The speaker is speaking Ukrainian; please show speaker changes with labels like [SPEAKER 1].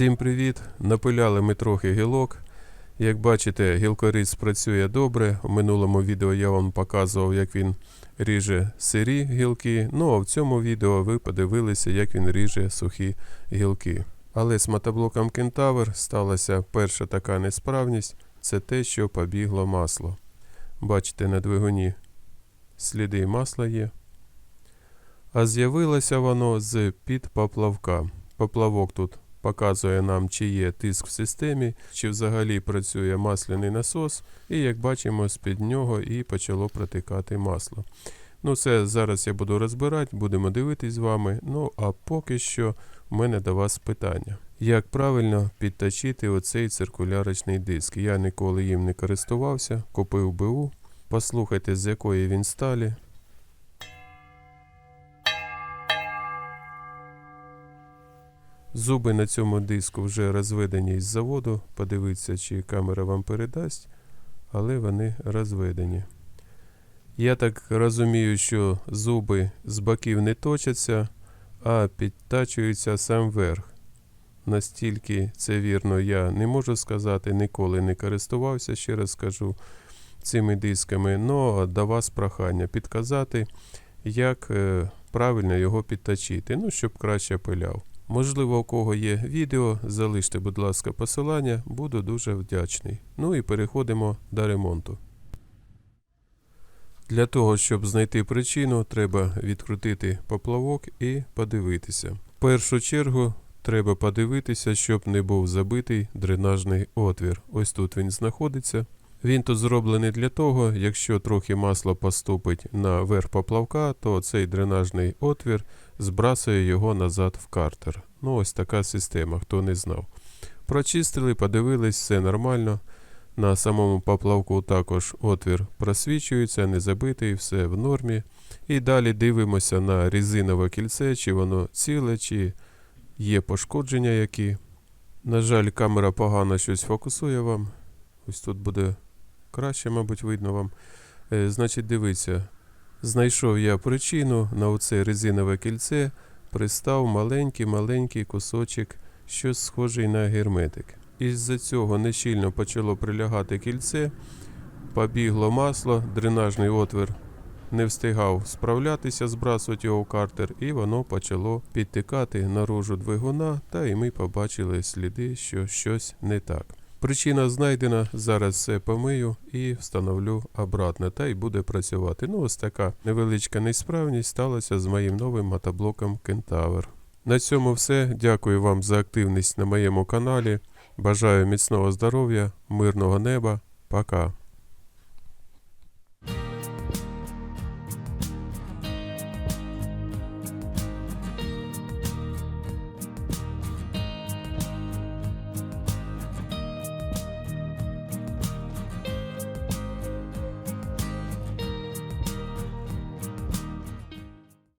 [SPEAKER 1] Всім привіт! Напиляли ми трохи гілок. Як бачите, гілкоріз працює добре. У минулому відео я вам показував, як він ріже сирі гілки. Ну а в цьому відео ви подивилися, як він ріже сухі гілки. Але з мотоблоком Кентавр сталася перша така несправність це те, що побігло масло. Бачите, на двигуні сліди масла є. А з'явилося воно з під поплавка. Поплавок тут показує нам, чи є тиск в системі, чи взагалі працює масляний насос, і як бачимо, з-під нього і почало протикати масло. Ну, це зараз я буду розбирати, будемо дивитись з вами. Ну, а поки що в мене до вас питання. Як правильно підточити оцей циркулярочний диск? Я ніколи їм не користувався, купив БУ. Послухайте, з якої він сталі. Зуби на цьому диску вже розведені із заводу. Подивіться, чи камера вам передасть, але вони розведені. Я так розумію, що зуби з боків не точаться, а підтачуються сам верх. Настільки це вірно, я не можу сказати, ніколи не користувався, ще раз скажу, цими дисками. Ну, до вас прохання підказати, як е, правильно його підточити, ну, щоб краще пиляв. Можливо, у кого є відео, залиште, будь ласка, посилання, буду дуже вдячний. Ну і переходимо до ремонту. Для того, щоб знайти причину, треба відкрутити поплавок і подивитися. В першу чергу треба подивитися, щоб не був забитий дренажний отвір. Ось тут він знаходиться. Він тут зроблений для того, якщо трохи масла поступить на верх поплавка, то цей дренажний отвір збрасує його назад в картер. Ну, ось така система, хто не знав. Прочистили, подивились, все нормально. На самому поплавку також отвір просвічується, не забитий, все в нормі. І далі дивимося на резинове кільце, чи воно ціле, чи є пошкодження які. На жаль, камера погано щось фокусує вам. Ось тут буде краще, мабуть, видно вам. Е, значить, дивіться, знайшов я причину на оце резинове кільце, пристав маленький-маленький кусочок, щось схожий на герметик. Із-за цього нещільно почало прилягати кільце, побігло масло, дренажний отвір не встигав справлятися, збрасувати його в картер, і воно почало підтикати наружу двигуна, та і ми побачили сліди, що щось не так. Причина знайдена, зараз все помию і встановлю обратно, та й буде працювати. Ну, ось така невеличка несправність сталася з моїм новим мотоблоком Кентавер. На цьому все. Дякую вам за активність на моєму каналі. Бажаю міцного здоров'я, мирного неба. Пока.